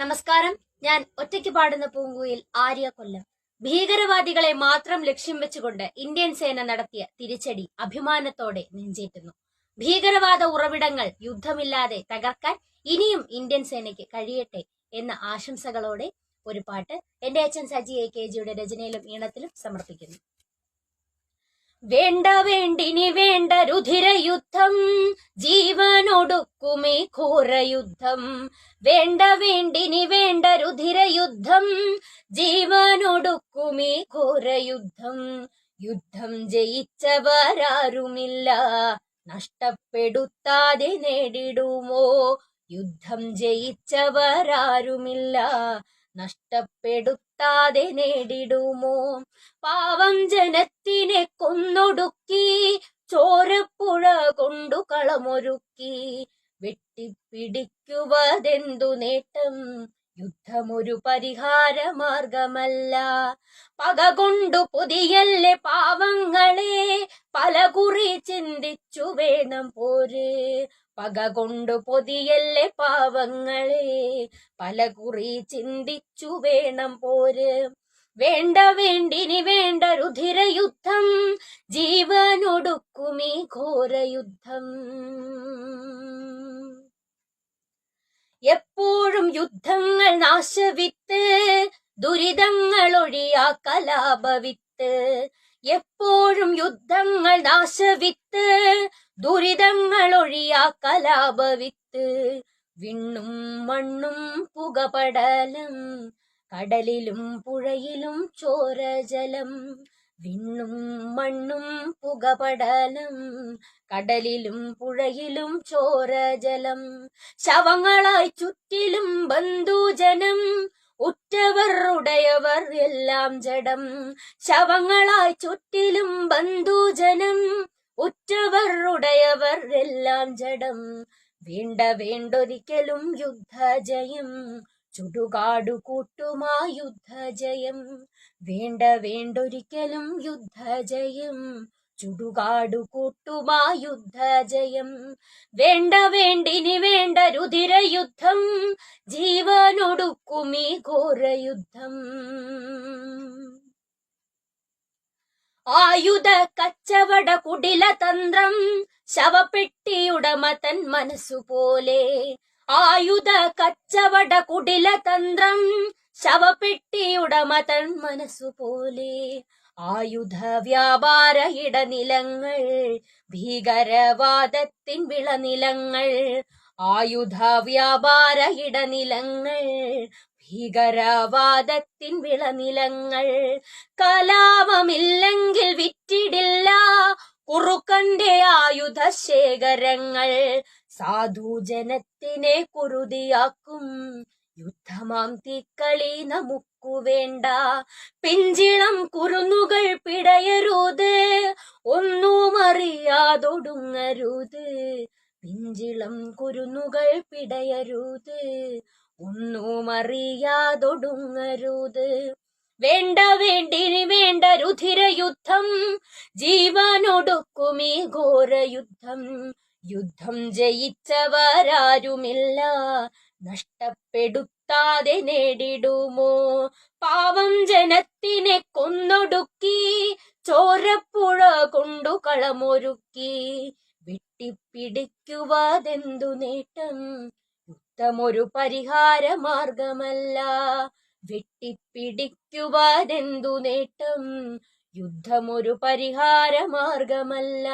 നമസ്കാരം. ഞാൻ ഒറ്റയ്ക്ക് പാടുന്ന പൂങ്കുയിൽ ആര്യ കൊല്ലം. ഭീകരവാദികളെ മാത്രം ലക്ഷ്യം വെച്ചുകൊണ്ട് ഇന്ത്യൻ സേന നടത്തിയ തിരിച്ചടി അഭിമാനത്തോടെ നെഞ്ചേറ്റുന്നു. ഭീകരവാദ ഉറവിടങ്ങൾ യുദ്ധമില്ലാതെ തകർക്കാൻ ഇനിയും ഇന്ത്യൻ സേനയ്ക്ക് കഴിയട്ടെ എന്ന ആശംസകളോടെ ഒരു പാട്ട് എന്റെ അച്ഛൻ സജി എ കെ ജിയുടെ രചനയിലും ഈണത്തിലും സമർപ്പിക്കുന്നു. വേണ്ട വേണ്ടിനി വേണ്ട രുധിരയുദ്ധം. ജീവനൊടുക്കുമേ ഘോരയുദ്ധം. വേണ്ട വേണ്ടിനി വേണ്ട രുധിരയുദ്ധം. ജീവനൊടുക്കുമേ ഘോരയുദ്ധം. യുദ്ധം ജയിച്ചവരാരുമില്ല. നഷ്ടപ്പെടുത്താതെ നേടിടുമോ? യുദ്ധം ജയിച്ചവരാരുമില്ല. നഷ്ടപ്പെടുത്താതെ നേടിടുമോ? പാവം ജനത്തിനെ കൊന്നൊടുക്കി ചോരപ്പുഴ കൊണ്ടു കളമൊരുക്കി. വെട്ടിപ്പിടിക്കുവതെന്തു നേട്ടം? യുദ്ധമൊരു പരിഹാര മാർഗമല്ല പക കൊണ്ടു പുതിയല്ലേ പാവങ്ങളെ. പല കുറി ചിന്തിച്ചു വേണം പോര്. പക കൊണ്ടു പൊതിയല്ലേ പാവങ്ങളെ. പല കുറി ചിന്തിച്ചു വേണം പോര്. വേണ്ട വേണ്ടിനി വേണ്ട രുധിരയുദ്ധം. ജീവനൊടുക്കുമീ ഘോരയുദ്ധം. എപ്പോഴും യുദ്ധങ്ങൾ നാശവിത്ത് ദുരിതങ്ങൾ ഒഴിയാ കലാപവിത്ത് എപ്പോഴും യുദ്ധങ്ങൾ നാശവിത്ത് ദുരിതങ്ങൾ ഒഴിയാ കലാപവിത്ത് വിണ്ണും മണ്ണും പുകപടലം കടലിലും പുഴയിലും ചോരജലം വിണ്ണും മണ്ണും പുകപടലം കടലിലും പുഴയിലും ചോരജലം ശവങ്ങളായി ചുറ്റിലും ബന്ധുജനം ഉറ്റവർ ഉടയവർ എല്ലാം ജഡം ശവങ്ങളായി ചുറ്റിലും ബന്ധുജനം ഉറ്റവർ ഉടയവർ എല്ലാം ജഡം. വീണ്ട വേണ്ടൊരിക്കലും യുദ്ധജയം ചുടുകാടു കൂട്ടുമാ യുദ്ധജയം. വേണ്ട വേണ്ടൊരിക്കലും യുദ്ധജയം. ചുടുകാടു കൂട്ടുമാ യുദ്ധജയം. വേണ്ട വേണ്ടിനി വേണ്ട രുധിരയുദ്ധം. ജീവനൊടുക്കുമീ ഘോരയുദ്ധം. ആയുധ കച്ചവട കുടിലതന്ത്രം. ശവപ്പെട്ടിയുടമ തൻ മനസ്സുപോലെ. ആയുധ കച്ചവട കുടില തന്ത്രം ശവപ്പെട്ടിയുടമ തൻ മനസ്സുപോലെ. ആയുധ വ്യാപാര ഇടനിലങ്ങൾ ഭീകരവാദത്തിൻ വിളനിലങ്ങൾ ആയുധ വ്യാപാര ഇടനിലങ്ങൾ ഭീകരവാദത്തിൻ വിളനിലങ്ങൾ. കലാപമില്ലെങ്കിൽ വിറ്റിടില്ല കുറുക്കന്റെ ആയുധ ശേഖരങ്ങൾ സാധുജനത്തിനെ കുരുതിയാക്കും. യുദ്ധമാം തീക്കളി നമുക്കു വേണ്ട പിഞ്ചിളം കുറുന്നുകൾ പിടയരുത്. ഒന്നും അറിയാതൊടുങ്ങരുത്. പിഞ്ചിളം കുരുന്നുകൾ പിടയരുത്. ഒന്നും അറിയാതൊടുങ്ങരുത്. വേണ്ട വേണ്ടിനി വേണ്ട രുധിരയുദ്ധം ജീവനൊടുക്കുമീ ഘോരയുദ്ധം യുദ്ധം. ജയിച്ചവരാരുമില്ല. നഷ്ടപ്പെടുത്താതെ നേടിടുമോ? പാവം ജനത്തിനെ കൊന്നൊടുക്കി. ചോരപ്പുഴ കൊണ്ടു കളമൊരുക്കി. വെട്ടിപ്പിടിക്കുവാതെന്തു നേട്ടം? യുദ്ധമൊരു പരിഹാര മാർഗമല്ല വെട്ടിപ്പിടിക്കുവതെന്തു നേട്ടം? യുദ്ധമൊരു പരിഹാര മാർഗമല്ല